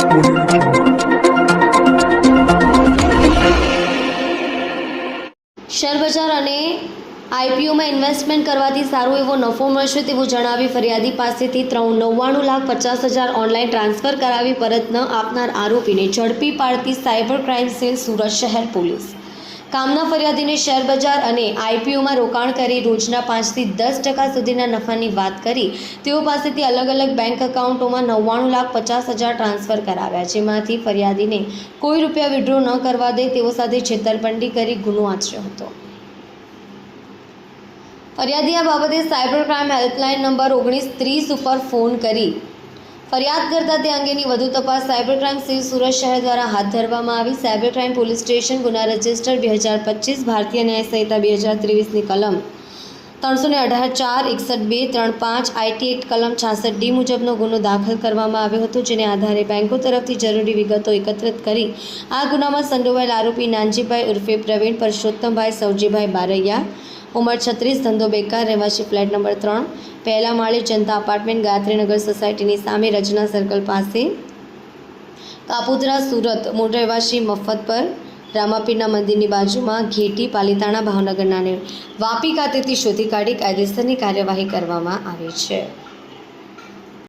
audio બજાર અને આઈપીઓમાં investment કરવાથી સારો એવો નફો મળશે તેવું જણાવી ફરિયાદી પાસેથી ત્રણ નવ્વાણું લાખ પચાસ હજાર ઓનલાઈન ટ્રાન્સફર કરાવી પરત ન આપનાર આરોપીને ઝડપી પાડતી સાયબર ક્રાઇમ સેલ સુરત શહેર પોલીસ. કામના ફરિયાદીને શેરબજાર અને આઈપીઓમાં રોકાણ કરી રોજના પાંચથી દસ ટકા સુધીના નફાની વાત કરી. તેઓ પાસેથી અલગ અલગ બેંક એકાઉન્ટોમાં નવ્વાણું લાખ પચાસ હજાર ટ્રાન્સફર કરાવ્યા જેમાંથી ફરિયાદીને કોઈ રૂપિયા વિડ્રો ન કરવા દે તેઓ સાથે છેતરપિંડી કરી ગુનો આચર્યો હતો. ફરિયાદી આ બાબતે સાયબર ક્રાઇમ હેલ્પલાઇન નંબર ઓગણીસ ત્રીસ ઉપર ફોન કરી ફરિયાદ કરતા તે અંગેની વધુ તપાસ સાયબર ક્રાઇમ સેલ સુરત શહેર દ્વારા હાથ ધરવામાં આવી. સાયબર ક્રાઇમ પોલીસ સ્ટેશન ગુના રજિસ્ટર બે હજાર પચીસ, ભારતીય ન્યાય સંહિતા બે હજાર ત્રેવીસની કલમ ત્રણસો ને અઢાર ચાર, એકસઠ બે, ત્રણ પાંચ આઈટી એક્ટ કલમ છાસઠ ડી મુજબનો ગુનો દાખલ કરવામાં આવ્યો હતો, જેને આધારે બેંકો તરફથી જરૂરી વિગતો એકત્રિત કરી આ ગુનામાં સંડોવાયેલ આરોપી નાનજીભાઈ ઉર્ફે પ્રવીણ, પરસોત્તમભાઈ સૌજીભાઈ બારૈયા, ઉંમર છત્રીસ, ધંધો બેકાર, રહેવાસી ફ્લેટ નંબર ત્રણ પહેલા માળે જનતા અપાર્ટમેન્ટ ગાયત્રીનગર સોસાયટીની સામે રચના સર્કલ પાસે. કાપુદ્રા સુરત મૂળ રહેવાસી મફત પર રામાપીરના મંદિરની બાજુમાં ઘેટી પાલિતાણા ભાવનગરના વાપી ખાતેથી શોધી કાઢી કાયદેસરની કાર્યવાહી કરવામાં આવી છે.